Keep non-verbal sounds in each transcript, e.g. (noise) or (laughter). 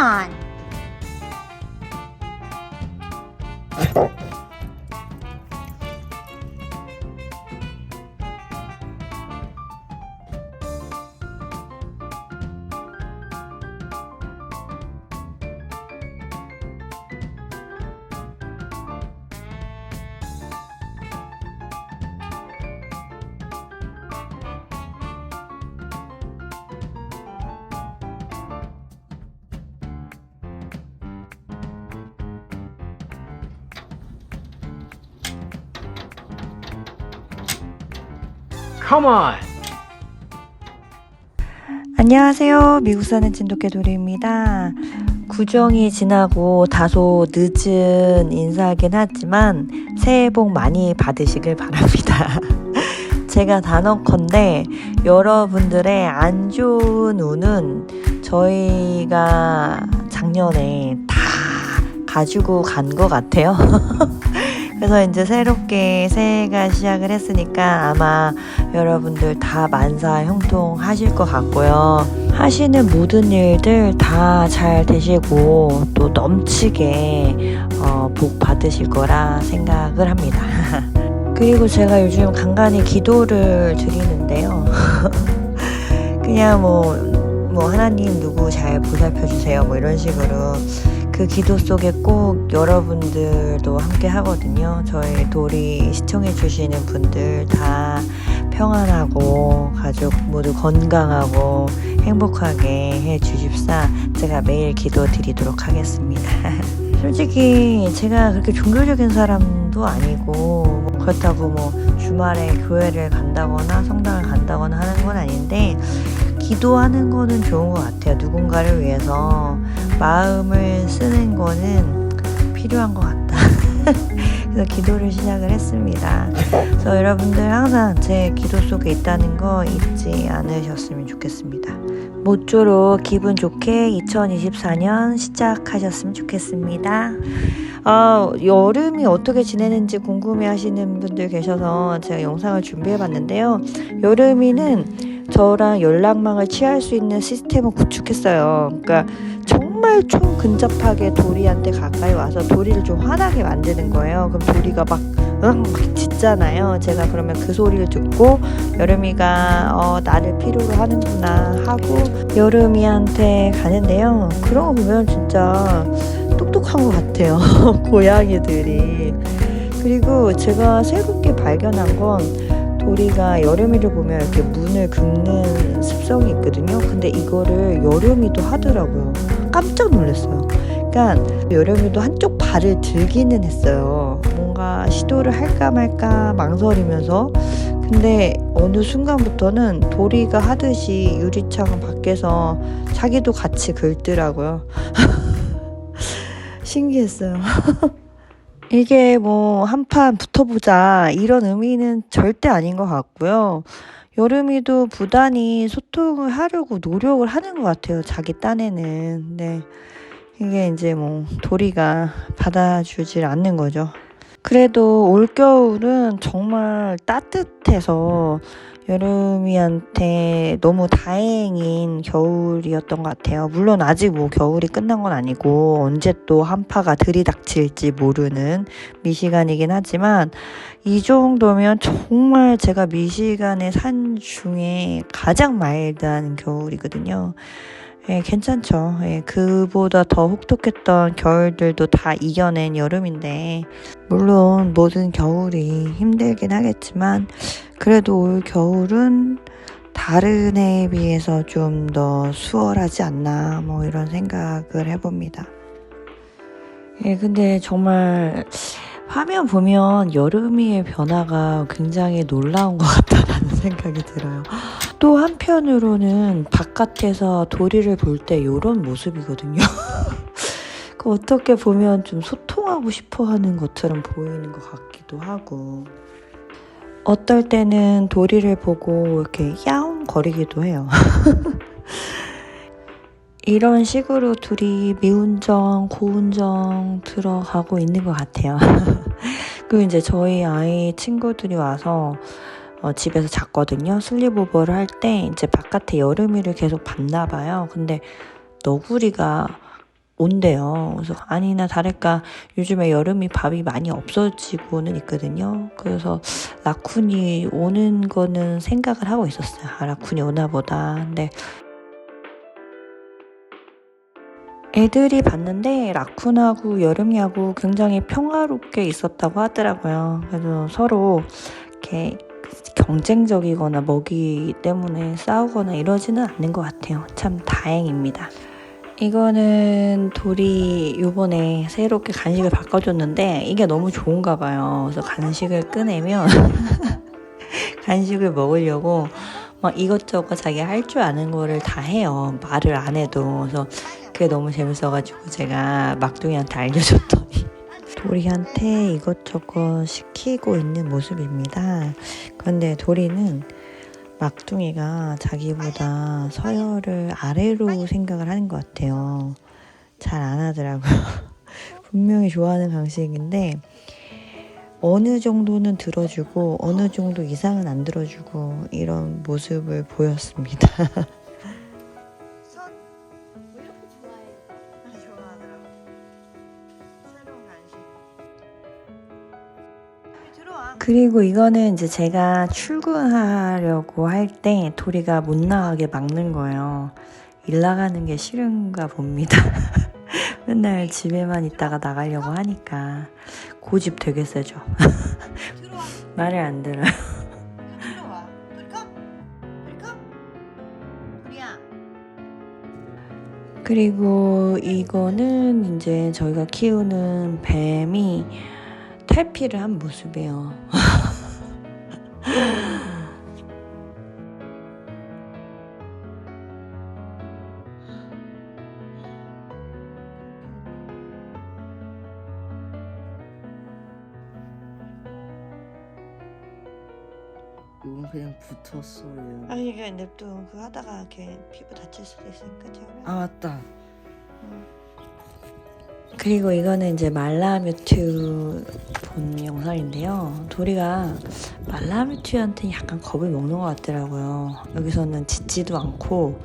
on! Come on! 안녕하세요. 미국 사는 진돗개돌이입니다. 구정이 지나고 다소 늦은 인사하긴 하지만 새해 복 많이 받으시길 바랍니다. (laughs) 제가 단언컨대 여러분들의 안 좋은 운은 저희가 작년에 다 가지고 간 것 같아요. (laughs) 그래서 이제 새롭게 새해가 시작을 했으니까 아마 여러분들 다 만사 형통하실 것 같고요. 하시는 모든 일들 다 잘 되시고 또 넘치게 어, 복 받으실 거라 생각을 합니다. (laughs) 그리고 제가 요즘 간간히 기도를 드리는데요. (laughs) 그냥 뭐, 뭐, 하나님 누구 잘 보살펴 주세요. 뭐 이런 식으로 그 기도 속에 꼭 여러분들도 함께 하거든요. 저희 돌이 시청해 주시는 분들 다 평안하고 가족 모두 건강하고 행복하게 해 주십사 제가 매일 기도 드리도록 하겠습니다. (laughs) 솔직히 제가 그렇게 종교적인 사람도 아니고 뭐 그렇다고 뭐 주말에 교회를 간다거나 성당을 간다거나 하는 건 아닌데 기도하는 거는 좋은 것 같아요. 누군가를 위해서 마음을 쓰는 거는 필요한 것 같다. (laughs) 그래서 기도를 시작을 했습니다. 그래서 여러분들 항상 제 기도 속에 있다는 거 잊지 않으셨으면 좋겠습니다. 모쪼록 기분 좋게 2024년 시작하셨으면 좋겠습니다. 아, 여름이 어떻게 지내는지 궁금해 하시는 분들 계셔서 제가 영상을 준비해 봤는데요. 여름이는 저랑 연락망을 취할 수 있는 시스템을 구축했어요. 그러니까 정 말 총 근접하게 도리한테 가까이 와서 도리를 좀 화나게 만드는 거예요. 그럼 도리가 막 응, 막 짖잖아요. 제가 그러면 그 소리를 듣고 여름이가 어, 나를 필요로 하는구나 하고 여름이한테 가는데요. 그런 거 보면 진짜 똑똑한 것 같아요. (laughs) 고양이들이. 그리고 제가 새롭게 발견한 건 도리가 여름이를 보면 이렇게 문을 긁는 습성이 있거든요. 근데 이거를 여름이도 하더라고요. 깜짝 놀랐어요. 그러니까 여름이도 한쪽 발을 들기는 했어요. 뭔가 시도를 할까 말까 망설이면서. 근데 어느 순간부터는 도리가 하듯이 유리창 밖에서 자기도 같이 긁더라고요. (laughs) 신기했어요. (laughs) 이게 뭐 한판 붙어보자 이런 의미는 절대 아닌 것 같고요. 여름이도 부단히 소통을 하려고 노력을 하는 것 같아요. 자기 딴에는. 네. 이게 이제 뭐 도리가 받아주질 않는 거죠. 그래도 올겨울은 정말 따뜻해서 여름이한테 너무 다행인 겨울이었던 것 같아요. 물론 아직 뭐 겨울이 끝난 건 아니고 언제 또 한파가 들이닥칠지 모르는 미시간이긴 하지만 이 정도면 정말 제가 미시간에 산 중에 가장 마일드한 겨울이거든요. 예, 괜찮죠. 예, 그보다 더 혹독했던 겨울들도 다 이겨낸 여름인데, 물론 모든 겨울이 힘들긴 하겠지만, 그래도 올 겨울은 다른 해에 비해서 좀 더 수월하지 않나, 뭐 이런 생각을 해봅니다. 예, 근데 정말 화면 보면 여름이의 변화가 굉장히 놀라운 것 같다라는 (laughs) 생각이 들어요. 또 한편으로는 바깥에서 도리를 볼 때 이런 모습이거든요. (laughs) 그 어떻게 보면 좀 소통하고 싶어 하는 것처럼 보이는 것 같기도 하고. 어떨 때는 도리를 보고 이렇게 야옹 거리기도 해요. (laughs) 이런 식으로 둘이 미운정, 고운정 들어가고 있는 것 같아요. (laughs) 그리고 이제 저희 아이 친구들이 와서 어, 집에서 잤거든요. 슬립오버를 할 때 이제 바깥에 여름이를 계속 봤나 봐요. 근데 너구리가 온대요. 그래서 아니나 다를까 요즘에 여름이 밥이 많이 없어지고는 있거든요. 그래서 라쿤이 오는 거는 생각을 하고 있었어요. 아, 라쿤이 오나 보다. 근데 애들이 봤는데 라쿤하고 여름이하고 굉장히 평화롭게 있었다고 하더라고요. 그래서 서로 이렇게 경쟁적이거나 먹이 때문에 싸우거나 이러지는 않는 것 같아요. 참 다행입니다. 이거는 돌이 요번에 새롭게 간식을 바꿔줬는데 이게 너무 좋은가 봐요. 그래서 간식을 꺼내면 (laughs) 간식을 먹으려고 막 이것저것 자기 할 줄 아는 거를 다 해요. 말을 안 해도. 그래서 그게 너무 재밌어가지고 제가 막둥이한테 알려줬더니 도리한테 이것저것 시키고 있는 모습입니다. 그런데 도리는 막둥이가 자기보다 서열을 아래로 생각을 하는 것 같아요. 잘 안 하더라고요. (laughs) 분명히 좋아하는 방식인데 어느 정도는 들어주고 어느 정도 이상은 안 들어주고 이런 모습을 보였습니다. (laughs) 그리고 이거는 이제 제가 출근하려고 할 때 도리가 못 나가게 막는 거예요. 일 나가는 게 싫은가 봅니다. (laughs) 맨날 집에만 있다가 나가려고 하니까 고집 되게 세죠. (laughs) 말을 안 들어요. 그리고 이거는 이제 저희가 키우는 뱀이 탈피를 한 모습이에요. (laughs) 이건 그냥 붙었어요. 아니 이게 냅둬 그 하다가 이렇게 피부 다칠 수도 있으니까 제가. 아 맞다. 그리고 이거는 이제 말라뮤트 본 영상인데요. 도리가 말라뮤트한테 약간 겁을 먹는 것 같더라고요. 여기서는 짖지도 않고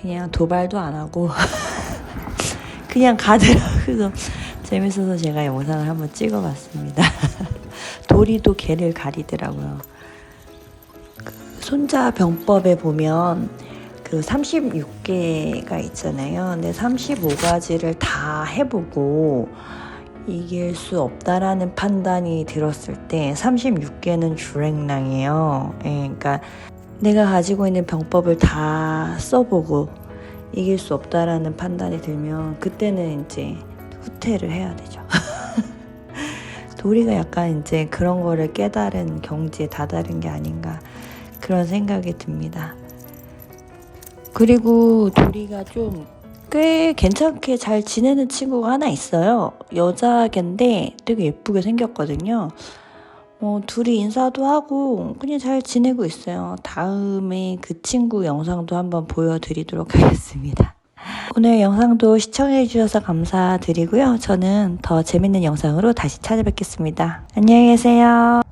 그냥 도발도 안 하고 (laughs) 그냥 가더라고요. 재밌어서 제가 영상을 한번 찍어봤습니다. (laughs) 도리도 개를 가리더라고요. 그 손자 병법에 보면 그 36개가 있잖아요. 근데 35가지를 다 해보고 이길 수 없다라는 판단이 들었을 때 36개는 주랭랑이에요. 예, 그러니까 내가 가지고 있는 병법을 다 써보고 이길 수 없다라는 판단이 들면 그때는 이제 후퇴를 해야 되죠. (laughs) 도리가 약간 이제 그런 거를 깨달은 경지에 다다른 게 아닌가 그런 생각이 듭니다. 그리고 도리가 좀 꽤 괜찮게 잘 지내는 친구가 하나 있어요. 여자개인데 되게 예쁘게 생겼거든요. 어, 둘이 인사도 하고 그냥 잘 지내고 있어요. 다음에 그 친구 영상도 한번 보여드리도록 (laughs) 하겠습니다. 오늘 영상도 시청해주셔서 감사드리고요. 저는 더 재밌는 영상으로 다시 찾아뵙겠습니다. 안녕히 계세요.